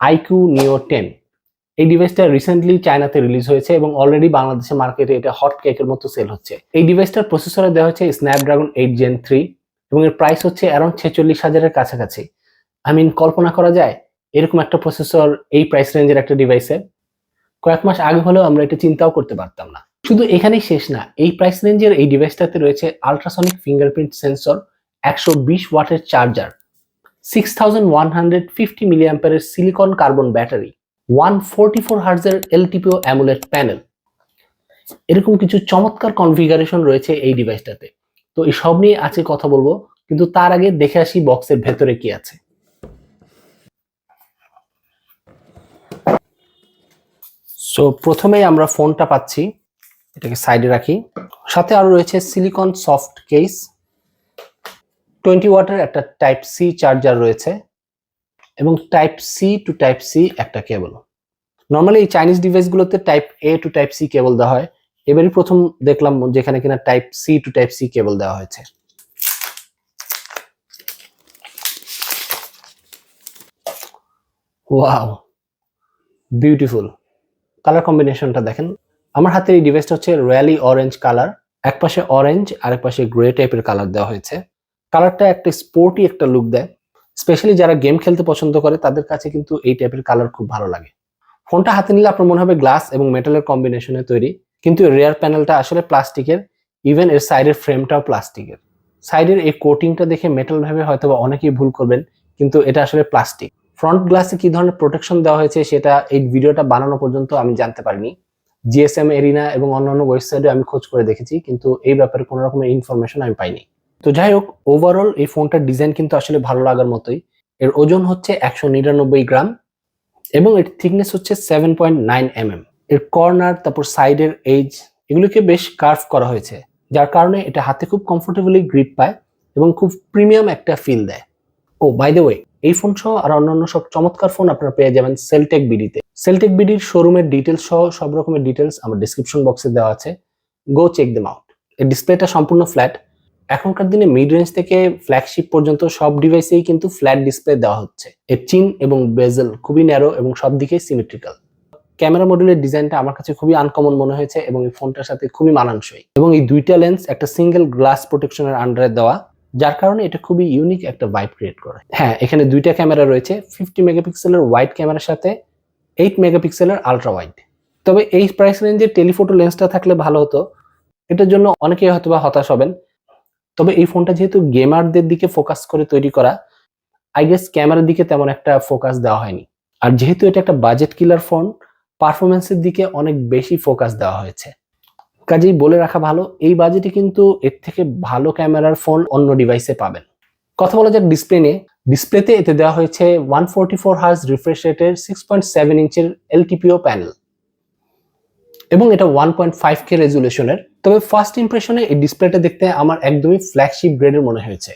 IQ নিও ten এই ডিভাইসটা রিসেন্টলি চায়নাতে রিলিজ হয়েছে এবং অলরেডি বাংলাদেশের মার্কেটে এটা হট কেকের মতো সেল হচ্ছে। এই ডিভাইসটার প্রসেসরে দেওয়া হচ্ছে স্ন্যাপড্রাগন এইট জেন থ্রি এবং এর প্রাইস হচ্ছে অ্যারাউন্ড ছেচল্লিশ হাজারের কাছাকাছি। আই মিন কল্পনা করা যায়, এরকম একটা প্রসেসর এই প্রাইস রেঞ্জের একটা ডিভাইসে কয়েক মাস আগে হলেও আমরা এটা চিন্তাও করতে পারতাম না। শুধু এখানেই শেষ না, এই প্রাইস রেঞ্জের এই ডিভাইসটাতে রয়েছে আলট্রাসনিক ফিঙ্গারপ্রিন্ট সেন্সর একশো বিশ ওয়াটের charger six thousand one hundred fifty মিলিয়াম্পারের silicon carbon battery one forty four হার্জের LTPO AMOLED panel এরকম কিছু চমৎকার কনফিগারেশন রয়েছে এই ডিভাইসটাতে তো এই সব নিয়ে আজকে কথা বলব, কিন্তু তার আগে দেখে আসি বক্সের ভেতরে কি আছে। সো প্রথমেই আমরা ফোনটা পাচ্ছি, এটাকে সাইডে রাখি। সাথে আরও রয়েছে সিলিকন সফট কেস টোয়েন্টি ওয়াটের একটা টাইপ সি চার্জার রয়েছে এবং type C to type C একটা কেবল। নর্মালি এই Chinese ডিভাইসগুলোতে type A to type C cable দেওয়া হয়। এবারই প্রথম দেখলাম যেখানে কিনা type C to type C cable দেওয়া হয়েছে। ওয়াও বিউটিফুল কালার কম্বিনেশনটা দেখেন। আমার হাতের এই ডিভাইসটা হচ্ছে র্যালি অরেঞ্জ কালার এক পাশে অরেঞ্জ আর এক পাশে গ্রে টাইপের কালার দেওয়া হয়েছে। কালারটা একটা স্পোর্টি একটা লুক দেয়। স্পেশালি যারা গেম খেলতে পছন্দ করে, তাদের কাছে কিন্তু এই টাইপের কালার খুব ভালো লাগে। ফোনটা হাতে নিলে আপনার মনে হবে গ্লাস এবং মেটালের কম্বিনেশনে তৈরি। কিন্তু রেয়ার প্যানেলটা আসলে প্লাস্টিকের ইভেন এর সাইডের ফ্রেমটাও প্লাস্টিকের সাইডের এই কোটিংটা দেখে মেটাল ভেবে হয়তো অনেকেই ভুল করবেন, কিন্তু এটা আসলে প্লাস্টিক ফ্রন্ট গ্লাসে কি ধরনের প্রোটেকশন দেওয়া হয়েছে সেটা এই ভিডিওটা বানানো পর্যন্ত আমি জানতে পারিনি। জিএসএম এরিনা এবং অন্যান্য ওয়েবসাইটে আমি খোঁজ করে দেখেছি, কিন্তু এই ব্যাপারে কোনো রকমের ইনফরমেশন আমি পাইনি। তো যাই হোক ওভারঅল এই ফোনটার ডিজাইন কিন্তু আসলে ভালো লাগার মতোই। এর ওজন হচ্ছে একশো নিরানব্বই গ্রাম এবং এর থিকনেস হচ্ছে seven point nine M M এর কর্নার তারপর সাইডের এজ এগুলোকে বেশ কার্ভ করা হয়েছে, যার কারণে এটা হাতে খুব কমফোর্টেবলি গ্রিপ পায় এবং খুব প্রিমিয়াম একটা ফিল দেয়। ও বাই দ্য ওয়ে এই ফোন সহ আর অন্যান্য সব চমৎকার ফোন আপনারা পেয়ে যাবেন সেলটেক বিডিতে সেলটেক বিডির শোরুমের ডিটেলস সহ সব রকমের ডিটেলস আমার ডিসক্রিপশন বক্সে দেওয়া আছে। গো চেক দেম আউট এর ডিসপ্লেটা সম্পূর্ণ ফ্ল্যাট এখনকার দিনে মিড রেঞ্জ থেকে ফ্ল্যাগশিপ পর্যন্ত সব ডিভাইসেই কিন্তু ফ্ল্যাট ডিসপ্লে দেওয়া হচ্ছে। এর চিন এবং বেজেল খুবই ন্যারো এবং সব দিকে সিমেট্রিক্যাল ক্যামেরা মডেলের ডিজাইনটা আমার কাছে খুবই আনকমন মনে হয়েছে এবং এই ফোনটার সাথে খুবই মানানসই। এবং এই দুইটা লেন্স একটা সিঙ্গেল গ্লাস প্রোটেকশনের আন্ডারে দেওয়া, যার কারণে এটা খুবই ইউনিক একটা ভাইব ক্রিয়েট করে। হ্যাঁ এখানে দুইটা ক্যামেরা রয়েছে ফিফটি মেগাপিক্সেলের ওয়াইড ক্যামেরার সাথে এইট মেগাপিক্সেলের আলট্রা ওয়াইড তবে এই প্রাইস রেঞ্জের টেলিফোটো লেন্সটা থাকলে ভালো হতো। এটার জন্য অনেকেই হয়তো বা হতাশ হবেন। তবে এই ফোনটা যেহেতু গেমারদের দিকে ফোকাস করে তৈরি করা আই গেস ক্যামেরার দিকে তেমন একটা ফোকাস দেওয়া হয়নি। আর যেহেতু এটা একটা বাজেট কিলার ফোন পারফরমেন্সের দিকে অনেক বেশি ফোকাস দেওয়া হয়েছে। কাজেই বলে রাখা ভালো, এই বাজেটে কিন্তু এর থেকে ভালো ক্যামেরার ফোন অন্য ডিভাইসে পাবেন। কথা বলা যাক ডিসপ্লে নিয়ে। ডিসপ্লেতে এতে দেওয়া হয়েছে one forty four hertz refresh রেটের সিক্স পয়েন্ট সেভেন ইঞ্চের এলটিপিও প্যানেল এবং এটা ওয়ান পয়েন্ট ফাইভ কে রেজুলেশনের তবে ফার্স্ট ইমপ্রেশনে এই ডিসপ্লেটা দেখতে আমার একদমই ফ্ল্যাগশিপ গ্রেডের মনে হয়েছে।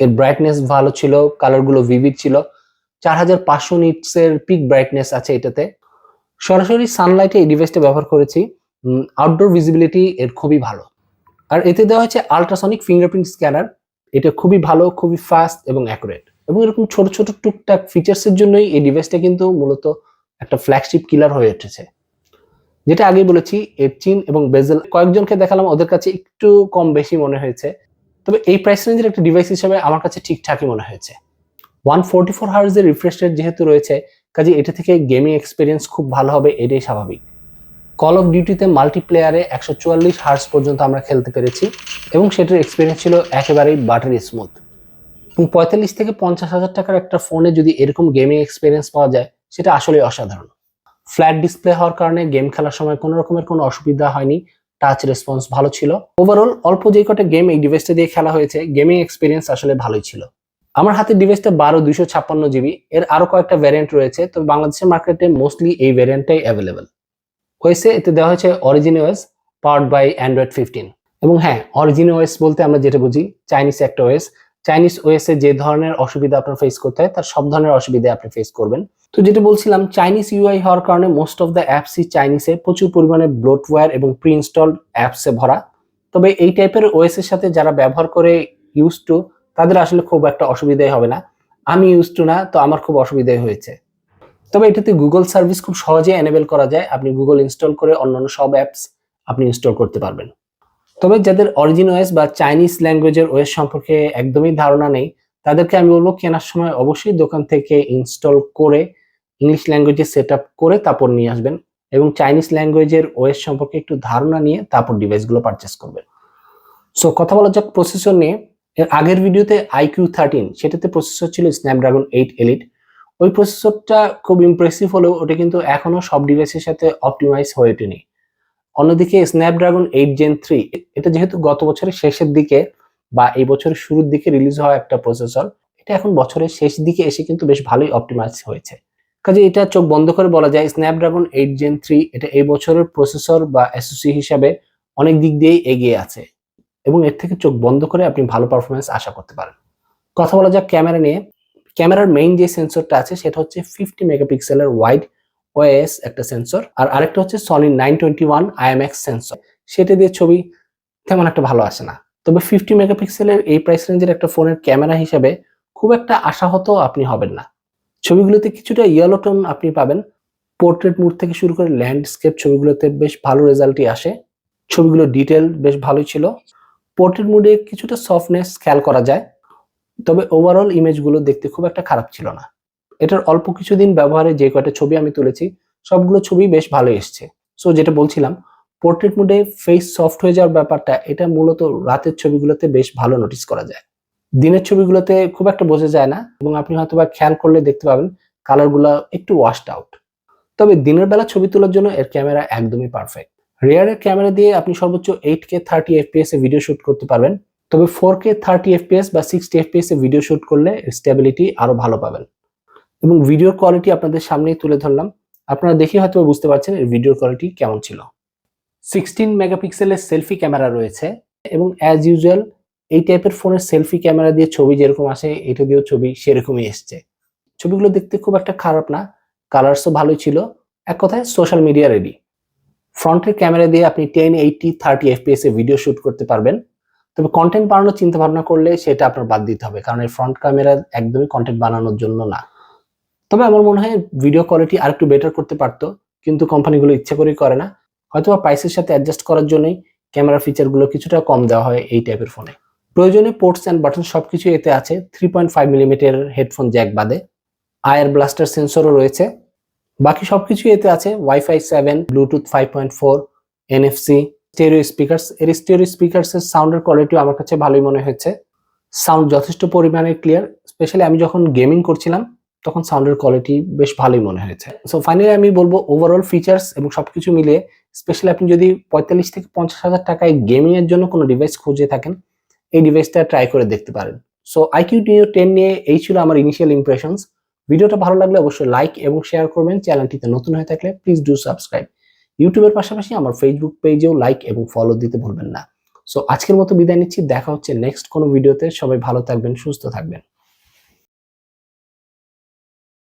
এর ব্রাইটনেস ভালো ছিল কালারগুলো ভিভিড ছিল। চার হাজার পাঁচশো নিটসের পিক ব্রাইটনেস আছে এটাতে। সরাসরি সানলাইটে এই ডিভাইসটা ব্যবহার করেছি। আউটডোর ভিজিবিলিটি এর খুবই ভালো। আর এতে দেওয়া হচ্ছে আলট্রাসনিক ফিঙ্গারপ্রিন্ট স্ক্যানার এটা খুবই ভালো, খুবই ফাস্ট এবং অ্যাকুরেট এবং এরকম ছোট ছোট টুকটাক ফিচার্সের জন্যই এই ডিভাইসটা কিন্তু মূলত একটা ফ্ল্যাগশিপ কিলার হয়ে উঠেছে। যেটা আগে বলেছি, এর চিন এবং বেজেল, কয়েকজনকে দেখালাম, ওদের কাছে একটু কম বেশি মনে হয়েছে। তবে এই প্রাইস রেঞ্জের একটা ডিভাইস হিসেবে আমার কাছে ঠিকঠাকই মনে হয়েছে। ওয়ান ফোরটি ফোর হার্জের রিফ্রেশ রেট যেহেতু রয়েছে, কাজে এটা থেকে গেমিং এক্সপিরিয়েন্স খুব ভালো হবে, এটাই স্বাভাবিক। কল অফ ডিউটিতে মাল্টিপ্লেয়ারে একশো চুয়াল্লিশ হার্স পর্যন্ত আমরা খেলতে পেরেছি এবং সেটার এক্সপিরিয়েন্স ছিল একেবারেই বাটারি স্মুথ এবং পঁয়তাল্লিশ থেকে পঞ্চাশ হাজার টাকার একটা ফোনে যদি এরকম গেমিং এক্সপিরিয়েন্স পাওয়া যায়, সেটা আসলে অসাধারণ। ফ্ল্যাট ডিসপ্লে হওয়ার কারণে গেম খেলার সময় কোনো রকমের কোনো অসুবিধা হয়নি। টাচ রেসপন্স ভালো ছিল। ওভারঅল অল্প যে কটা গেম এই ডিভাইসটা দিয়ে খেলা হয়েছে গেমিং এক্সপিরিয়েন্স আসলে ভালোই ছিল। আমার হাতে ডিভাইসটা বারো দুইশো ছাপ্পান্ন জিবি এর আরও কয়েকটা ভ্যারিয়েন্ট রয়েছে, তবে বাংলাদেশের মার্কেটে মোস্টলি এই ভ্যারিয়েন্টটাই অ্যাভেলেবেল ওয়েসে এতে দেওয়া হয়েছে origin OS powered by Android fifteen এবং হ্যাঁ অরিজিন ওয়েস বলতে আমরা যেটা বুঝি চাইনিজ একটা ওয়েস চাইনিজ ওয়েসে যে ধরনের অসুবিধা আপনার ফেস করতে হয়, তার সব ধরনের অসুবিধা আপনি ফেস করবেন। তো যেটা বলছিলাম চাইনিজ ইউআই হওয়ার কারণে মোস্ট অফ দ্য অ্যাপসই চাইনিজে প্রচুর পরিমাণে ব্লোটওয়্যার এবং প্রি ইনস্টলড অ্যাপসে ভরা। তবে এই টাইপের ওএস এর সাথে যারা ব্যবহার করে ইউজ টু তাদের আসলে খুব একটা অসুবিধাই হবে না। আমি ইউজ টু না, তো আমার খুব অসুবিধাই হয়েছে। তবে এটাতে গুগল সার্ভিস খুব সহজে এনেবল করা যায়। আপনি গুগল ইনস্টল করে অন্যান্য সব অ্যাপস আপনি ইনস্টল করতে পারবেন। তবে যাদের অরিজিন ওয়েস বা চাইনিজ ল্যাঙ্গুয়েজের ওয়েস সম্পর্কে একদমই ধারণা নেই, তাদেরকে আমি বলব কেনার সময় অবশ্যই দোকান থেকে ইনস্টল করে ইংলিশ ল্যাঙ্গুয়েজে সেট করে তারপর নিয়ে আসবেন এবং চাইনিজ ল্যাঙ্গুয়েজের ওয়েস সম্পর্কে একটু ধারণা নিয়ে তারপর ডিভাইসগুলো পারচেস করবেন। সো কথা বলা যাক প্রসেসর নিয়ে। এর আগের ভিডিওতে আইকিউ থার্টিন সেটাতে প্রসেসর ছিল স্ন্যাপড্রাগন এইট এলিট ওই প্রসেসরটা খুব ইমপ্রেসিভ হলেও ওটা কিন্তু এখনও সব ডিভাইসের সাথে অপটিমাইজ হয়ে ওঠেনি। অন্যদিকে স্ন্যাপড্রাগন এইট জেন থ্রি এটা যেহেতু গত বছরের শেষের দিকে বা এই বছরের শুরুর দিকে রিলিজ হওয়া একটা প্রসেসর এটা এখন বছরের শেষ দিকে এসে কিন্তু বেশ ভালোই অপটিমাইজ হয়েছে। কাজে এটা চোখ বন্ধ করে বলা যায় স্ন্যাপড্রাগন এইট জেন থ্রি এটা এই বছরের প্রসেসর বা এসওসি হিসাবে অনেক দিক দিয়েই এগিয়ে আছে এবং এর থেকে চোখ বন্ধ করে আপনি ভালো পারফরমেন্স আশা করতে পারেন। কথা বলা যাক ক্যামেরা নিয়ে। ক্যামেরার মেইন যে সেন্সরটা আছে, সেটা হচ্ছে ফিফটি মেগাপিক্সেলের ওয়াইড ওএস একটা সেন্সর আর আরেকটা হচ্ছে Sony nine twenty one IMX sensor সেটা দিয়ে ছবি তেমন একটা ভালো আসে না। তবে ফিফটি মেগাপিক্সেলের এই প্রাইস রেঞ্জের একটা ফোনের ক্যামেরা হিসাবে খুব একটা আশাহত আপনি হবেন না। ছবিগুলোতে কিছুটা ইয়েলো টোন আপনি পাবেন। পোর্ট্রেট মুড থেকে শুরু করে ল্যান্ডস্কেপ ছবিগুলোতে বেশ ভালো রেজাল্টই আসে। ছবিগুলো ডিটেল বেশ ভালোই ছিল। পোর্ট্রেট মুডে কিছুটা সফটনেস খেয়াল করা যায়। তবে ওভারঅল ইমেজগুলো দেখতে খুব একটা খারাপ ছিল না। এটার অল্প কিছুদিন ব্যবহারে যে কয়টা ছবি আমি তুলেছি, সবগুলো ছবি বেশ ভালো এসছে। সো যেটা বলছিলাম পোর্ট্রেট মুডে ফেস সফট হয়ে যাওয়ার ব্যাপারটা, এটা মূলত রাতের ছবিগুলোতে বেশ ভালো নোটিস করা যায়। দিনের ছবিগুলোতে খুব একটা বোঝা যায় না, এবং আপনি হয়তো বা খেয়াল করলে দেখতে পাবেন কালারগুলো একটু ওয়াশড আউট তবে দিনের বেলা ছবি তোলার জন্য এর ক্যামেরা একদমই পারফেক্ট রিয়ারের ক্যামেরা দিয়ে আপনি সর্বোচ্চ এইট কে থার্টি এফপিএস এ ভিডিও শুট করতে পারবেন, তবে ফোর কে থার্টি এফপিএস বা সিক্সটি এফপিএস এ ভিডিও শুট করলে স্টেবিলিটি আরও ভালো পাবেন। এবং ভিডিওর কোয়ালিটি আপনাদের সামনেই তুলে ধরলাম। আপনারা দেখে হয়তো বুঝতে পারছেন এর ভিডিওর কোয়ালিটি কেমন ছিল। সিক্সটিন মেগাপিক্সেলের সেলফি ক্যামেরা রয়েছে এবং অ্যাজ ইউজুয়াল এই টাইপের ফোনের সেলফি ক্যামেরা দিয়ে ছবি যেরকম আসে, এটা দিয়েও ছবি সেরকমই এসছে। ছবিগুলো দেখতে খুব একটা খারাপ না কালার্সও ভালোই ছিল। এক কথায় সোশ্যাল মিডিয়া রেডি ফ্রন্টের ক্যামেরা দিয়ে আপনি টেন এইটটি থার্টি এফপিএস এ ভিডিও শ্যুট করতে পারবেন। তবে কন্টেন্ট বানানোর চিন্তা ভাবনা করলে সেটা আপনার বাদ দিতে হবে, কারণ এই ফ্রন্ট ক্যামেরা একদমই কন্টেন্ট বানানোর জন্য না। তবে আমার মনে হয় ভিডিও কোয়ালিটি আর একটু বেটার করতে পারতো, কিন্তু কোম্পানিগুলো ইচ্ছা করেই করে না। হয়তো বা প্রাইসের সাথে অ্যাডজাস্ট করার জন্যই ক্যামেরা ফিচারগুলো কিছুটা কম দেওয়া হয় এই টাইপের ফোনে প্রয়োজনে পোর্টস অ্যান্ড বাটন সবকিছু এতে আছে three point five millimeter headphone jack বাদে। আয়ার ব্লাস্টার সেন্সরও রয়েছে। বাকি সবকিছু এতে আছে WiFi seven bluetooth five point four NFC stereo speakers এর স্টেরিও স্পিকার্সের সাউন্ডের কোয়ালিটিও আমার কাছে ভালোই মনে হয়েছে। সাউন্ড যথেষ্ট পরিমাণে ক্লিয়ার স্পেশালি আমি যখন গেমিং করছিলাম তখন সাউন্ডের কোয়ালিটি বেশ ভালোই মনে হয়েছে। সো ফাইনালি আমি বলব ওভারঅল ফিচার্স এবং সবকিছু মিলিয়ে স্পেশালি আপনি যদি পঁয়তাল্লিশ থেকে পঞ্চাশ হাজার টাকায় গেমিংয়ের জন্য কোনো ডিভাইস খুঁজে থাকেন, এই ডিভাইসটা ট্রাই করে দেখতে পারেন। সো আইকিউ নিও টেন নিয়ে এই ছিল আমার ইনিশিয়াল ইমপ্রেশনস ভিডিওটা ভালো লাগলে অবশ্যই লাইক এবং শেয়ার করবেন। চ্যানেলটিতে নতুন হয়ে থাকলে প্লিজ ডু সাবস্ক্রাইব ইউটিউবের পাশাপাশি আমার ফেসবুক পেজেও লাইক এবং ফলো দিতে ভুলবেন না। সো আজকের মতো বিদায় নিচ্ছি। দেখা হচ্ছে নেক্সট কোনো ভিডিওতে সবাই ভালো থাকবেন, সুস্থ থাকবেন।